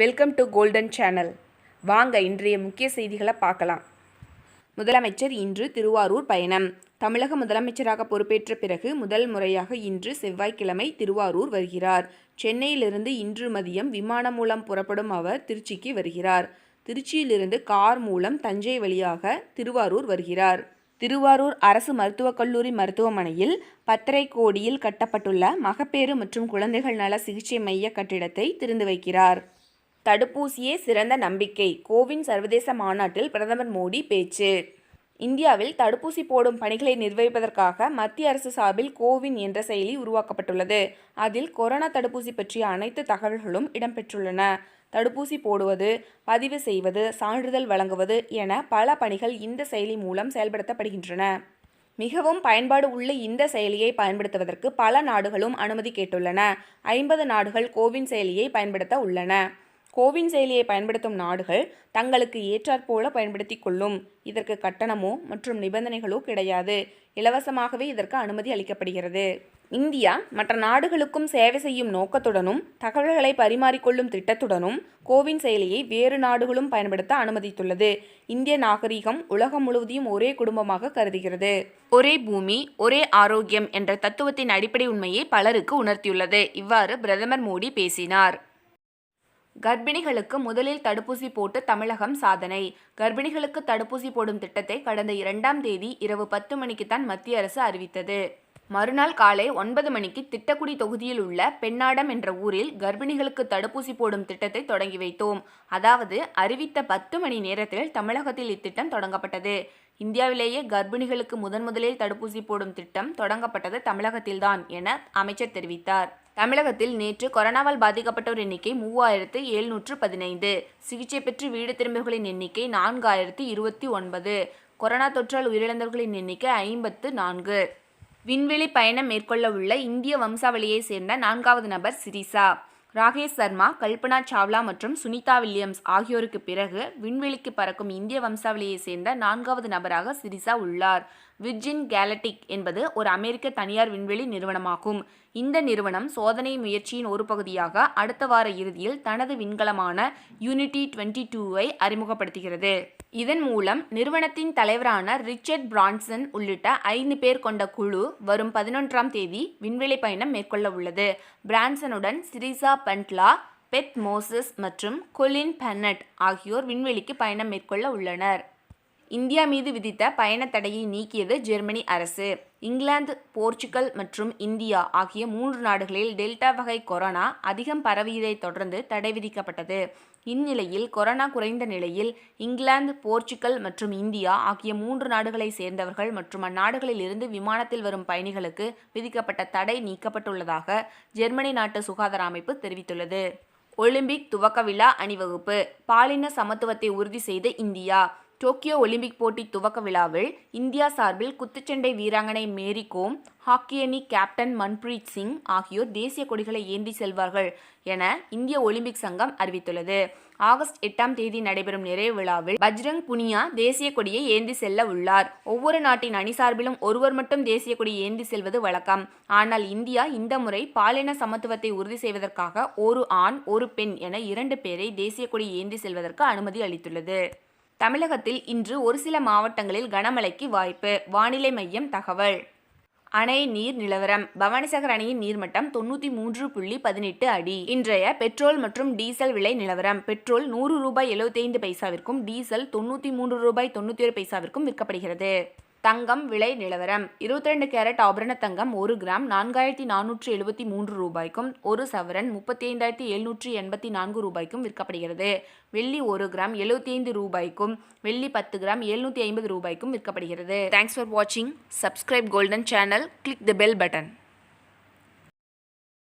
Welcome to golden channel வாங்க இன்றைய முக்கிய செய்திகளை பார்க்கலாம். முதலமைச்சர் இன்று திருவாரூர் பயணம். தமிழக முதலமைச்சராக பொறுப்பேற்ற பிறகு முதல் முறையாக இன்று செவ்வாய்க்கிழமை திருவாரூர் வருகிறார். சென்னையிலிருந்து இன்று மதியம் விமானம் மூலம் புறப்படும் அவர் திருச்சிக்கு வருகிறார். திருச்சியிலிருந்து கார் மூலம் தஞ்சை வழியாக திருவாரூர் வருகிறார். திருவாரூர் அரசு மருத்துவக் கல்லூரி மருத்துவமனையில் பத்தரை கோடியில் கட்டப்பட்டுள்ள மகப்பேறு மற்றும் குழந்தைகள் நல சிகிச்சை மைய கட்டிடத்தை திறந்து வைக்கிறார். தடுப்பூசியே சிறந்த நம்பிக்கை. கோவின் சர்வதேச மாநாட்டில் பிரதமர் மோடி பேச்சு. இந்தியாவில் தடுப்பூசி போடும் பணிகளை நிர்வகிப்பதற்காக மத்திய அரசு சார்பில் கோவின் என்ற செயலி உருவாக்கப்பட்டுள்ளது. அதில் கொரோனா தடுப்பூசி பற்றிய அனைத்து தகவல்களும் இடம்பெற்றுள்ளன. தடுப்பூசி போடுவது பதிவு செய்வது சான்றிதழ் வழங்குவது என பல பணிகள் இந்த செயலி மூலம் செயல்படுத்தப்படுகின்றன. மிகவும் பயன்பாடு உள்ள இந்த செயலியை பயன்படுத்துவதற்கு பல நாடுகளும் அனுமதி கேட்டுள்ளன. ஐம்பது நாடுகள் கோவின் செயலியை பயன்படுத்த உள்ளன. கோவின் செயலியை பயன்படுத்தும் நாடுகள் தங்களுக்கு ஏற்றாற்போல பயன்படுத்தி கொள்ளும். இதற்கு கட்டணமோ மற்றும் நிபந்தனைகளோ கிடையாது. இலவசமாகவே இதற்கு அனுமதி அளிக்கப்படுகிறது. இந்தியா மற்ற நாடுகளுக்கும் சேவை செய்யும் நோக்கத்துடனும் தகவல்களை பரிமாறிக்கொள்ளும் திட்டத்துடனும் கோவின் செயலியை வேறு நாடுகளும் பயன்படுத்த அனுமதித்துள்ளது. இந்திய நாகரிகம் உலகம் முழுவதையும் ஒரே குடும்பமாக கருதுகிறது. ஒரே பூமி ஒரே ஆரோக்கியம் என்ற தத்துவத்தின் அடிப்படை உண்மையை பலருக்கு உணர்த்தியுள்ளது. இவ்வாறு பிரதமர் மோடி பேசினார். கர்ப்பிணிகளுக்கு முதலில் தடுப்பூசி போட்டு தமிழகம் சாதனை. கர்ப்பிணிகளுக்கு தடுப்பூசி போடும் திட்டத்தை கடந்த இரண்டாம் தேதி இரவு பத்து மணிக்குத்தான் மத்திய அரசு அறிவித்தது. மறுநாள் காலை ஒன்பது மணிக்கு திட்டக்குடி தொகுதியில் உள்ள பெண்ணாடம் என்ற ஊரில் கர்ப்பிணிகளுக்கு தடுப்பூசி போடும் திட்டத்தை தொடங்கி வைத்தோம். அதாவது அறிவித்த பத்து மணி நேரத்தில் தமிழகத்தில் இத்திட்டம் தொடங்கப்பட்டது. இந்தியாவிலேயே கர்ப்பிணிகளுக்கு முதன் முதலில் தடுப்பூசி போடும் திட்டம் தொடங்கப்பட்டது தமிழகத்தில்தான் என அமைச்சர் தெரிவித்தார். தமிழகத்தில் நேற்று கொரோனாவால் பாதிக்கப்பட்டோர் எண்ணிக்கை மூவாயிரத்து எழுநூற்று பதினைந்து. சிகிச்சை பெற்று வீடு திரும்பியவர்களின் எண்ணிக்கை நான்காயிரத்து இருபத்தி ஒன்பது. கொரோனா தொற்றால் உயிரிழந்தவர்களின் எண்ணிக்கை ஐம்பத்து நான்கு. விண்வெளி பயணம் மேற்கொள்ள உள்ள இந்திய வம்சாவளியை சேர்ந்த நான்காவது நபர் சிரிசா. ராகேஷ் சர்மா கல்பனா சாவ்லா மற்றும் சுனிதா வில்லியம்ஸ் ஆகியோருக்கு பிறகு விண்வெளிக்கு பறக்கும் இந்திய வம்சாவளியை சேர்ந்த நான்காவது நபராக சிரிசா உள்ளார். விர்ஜின் கேலட்டிக் என்பது ஒரு அமெரிக்க தனியார் விண்வெளி நிறுவனமாகும். இந்த நிறுவனம் சோதனை முயற்சியின் ஒரு பகுதியாக அடுத்த வார இறுதியில் தனது விண்கலமான யூனிட்டி டுவெண்ட்டி டூவை அறிமுகப்படுத்துகிறது. இதன் மூலம் நிறுவனத்தின் தலைவரான ரிச்சர்ட் பிரான்சன் உள்ளிட்ட ஐந்து பேர் கொண்ட குழு வரும் பதினொன்றாம் தேதி விண்வெளி பயணம் மேற்கொள்ள உள்ளது. பிரான்சனுடன் சிரிசா பண்ட்லா பெத் மோசஸ் மற்றும் கொலின் பென்னட் ஆகியோர் விண்வெளிக்கு பயணம் மேற்கொள்ள உள்ளனர். இந்தியா மீது விதித்த பயண தடையை நீக்கியது ஜெர்மனி அரசு. இங்கிலாந்து போர்ச்சுகல் மற்றும் இந்தியா ஆகிய மூன்று நாடுகளில் டெல்டா வகை கொரோனா அதிகம் பரவியதைத் தொடர்ந்து தடை விதிக்கப்பட்டது. இந்நிலையில் கொரோனா குறைந்த நிலையில் இங்கிலாந்து போர்ச்சுகல் மற்றும் இந்தியா ஆகிய மூன்று நாடுகளை சேர்ந்தவர்கள் மற்றும் அந்நாடுகளில் இருந்து விமானத்தில் வரும் பயணிகளுக்கு விதிக்கப்பட்ட தடை நீக்கப்பட்டுள்ளதாக ஜெர்மனி நாட்டு சுகாதார அமைப்பு தெரிவித்துள்ளது. ஒலிம்பிக் துவக்க விழா அணிவகுப்பு. பாலின சமத்துவத்தை உறுதி செய்த இந்தியா. டோக்கியோ ஒலிம்பிக் போட்டி துவக்க விழாவில் இந்தியா சார்பில் குத்துச்சண்டை வீராங்கனை மேரி கோம் ஹாக்கி அணி கேப்டன் மன்பிரீத் சிங் ஆகியோர் தேசிய கொடிகளை ஏந்தி செல்வார்கள் என இந்திய ஒலிம்பிக் சங்கம் அறிவித்துள்ளது. ஆகஸ்ட் எட்டாம் தேதி நடைபெறும் நிறைவு விழாவில் பஜ்ரங் புனியா தேசிய கொடியை ஏந்தி செல்ல உள்ளார். ஒவ்வொரு நாட்டின் அணி சார்பிலும் ஒருவர் மட்டும் தேசிய கொடி ஏந்தி செல்வது வழக்கம். ஆனால் இந்தியா இந்த முறை பாலின சமத்துவத்தை உறுதி செய்வதற்காக ஒரு ஆண் ஒரு பெண் என இரண்டு பேரை தேசிய கொடி ஏந்தி செல்வதற்கு அனுமதி அளித்துள்ளது. தமிழகத்தில் இன்று ஒரு சில மாவட்டங்களில் கனமழைக்கு வாய்ப்பு. வானிலை மையம் தகவல். அணை நீர் நிலவரம். பவானிசாகர் அணையின் நீர்மட்டம் தொண்ணூற்றி மூன்று புள்ளி பதினெட்டு அடி. இன்றைய பெட்ரோல் மற்றும் டீசல் விலை நிலவரம். பெட்ரோல் நூறு ரூபாய் எழுபத்தைந்து பைசாவிற்கும் டீசல் தொண்ணூற்றி மூன்று ரூபாய் தொண்ணூற்றி ஒரு பைசாவிற்கும் விற்கப்படுகிறது. தங்கம் விலை நிலவரம். இருபத்தி ரெண்டு கேரட் ஆபரண தங்கம் ஒரு கிராம் நான்காயிரத்தி நானூற்றி எழுபத்தி மூன்று ரூபாய்க்கும் ஒரு சவரன் முப்பத்தி ஐந்தாயிரத்தி எழுநூற்றி எண்பத்தி நான்கு ரூபாய்க்கும் விற்கப்படுகிறது. வெள்ளி ஒரு கிராம் எழுபத்தி ஐந்து ரூபாய்க்கும் வெள்ளி பத்து கிராம் எழுநூற்றி ஐம்பது ரூபாய்க்கும் விற்கப்படுகிறது. தேங்க்ஸ் ஃபார் வாட்சிங் subscribe golden channel click the bell button